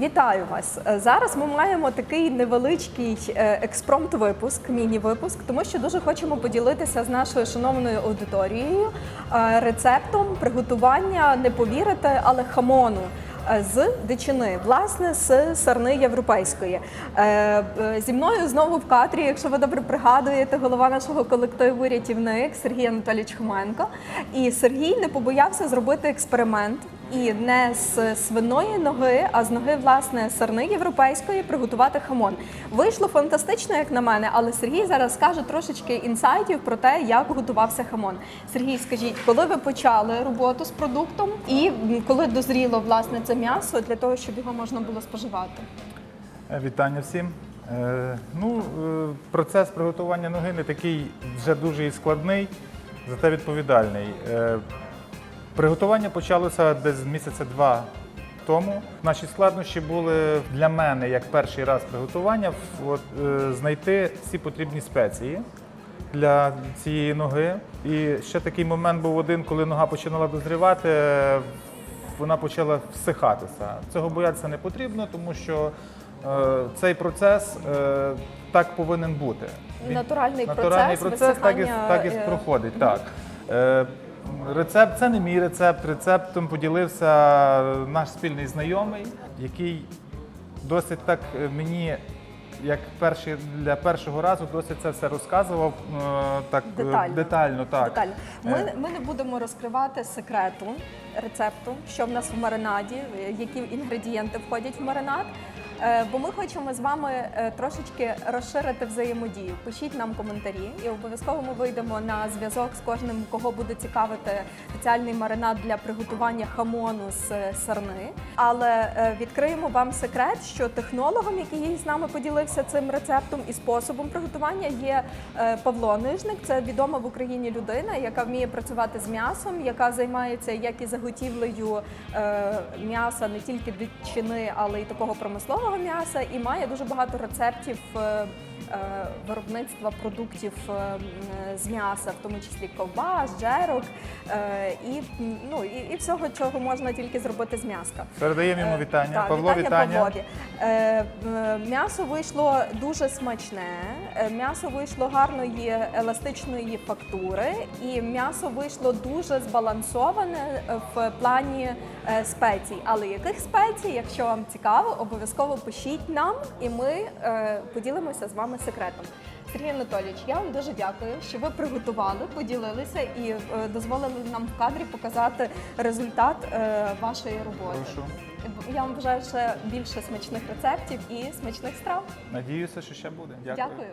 Вітаю вас! Е, Зараз ми маємо такий невеличкий е, експромт-випуск, міні-випуск, тому що дуже хочемо поділитися з нашою шановною аудиторією е, рецептом приготування, не повірите, але хамону. З дичини, власне, з сарни європейської. Зі мною знову в кадрі, якщо ви добре пригадуєте, голова нашого колективу рятівник Сергій Анатолійович Хоменко. І Сергій не побоявся зробити експеримент і не з свиної ноги, а з ноги власне сарни європейської приготувати хамон. Вийшло фантастично, як на мене, але Сергій зараз скаже трошечки інсайтів про те, як готувався хамон. Сергій, скажіть, коли ви почали роботу з продуктом, і коли дозріло власне це м'ясо для того, щоб його можна було споживати? Е, Вітання всім. Е, Ну, е, процес приготування ноги не такий вже дуже і складний, зате відповідальний. Е, Приготування почалося десь місяця два тому. Наші складнощі були для мене як перший раз приготування от, е, знайти всі потрібні спеції для цієї ноги. І ще такий момент був один, коли нога починала дозрівати, е, вона почала всихатися. Цього боятися не потрібно, тому що е, цей процес е, так повинен бути. Він- Натуральний натуральний процес процес так і, так і е, проходить. Так. Е, Рецепт це не мій рецепт. Рецептом поділився наш спільний знайомий, який досить так е, мені, як перший для першого разу, досить це все розказував е, так е, Детально. детально. Так. Детально. Ми, ми не будемо розкривати секрету рецепту, що в нас в маринаді, які інгредієнти входять в маринад. Е, Бо ми хочемо з вами е, трошечки розширити взаємодію. Пишіть нам коментарі, і обов'язково ми вийдемо на зв'язок з кожним, кого буде цікавити спеціальний маринад для приготування хамону з е, сарни. Але відкриємо вам секрет, що технологом, який з нами поділився цим рецептом і способом приготування, є Павло Нижник. Це відома в Україні людина, яка вміє працювати з м'ясом, яка займається як і заготівлею м'яса не тільки дичини, але й такого промислового м'яса, і має дуже багато рецептів. Е, Виробництва продуктів е, з м'яса, в тому числі ковбас, джерок е, і, ну, і, і всього, чого можна тільки зробити з м'яска. Передаємо йому вітання. так, Павло, вітання. Павлові. Е, М'ясо вийшло дуже смачне, м'ясо вийшло гарної еластичної фактури, і м'ясо вийшло дуже збалансоване в плані спецій. Але яких спецій, якщо вам цікаво, обов'язково пишіть нам, і ми поділимося з вами секретом. Сергій Анатолійович, я вам дуже дякую, що ви приготували, поділилися і е, дозволили нам в кадрі показати результат е, вашої роботи. Прошу. Я вам бажаю ще більше смачних рецептів і смачних страв. Надіюся, що ще буде. Дякую. Дякую.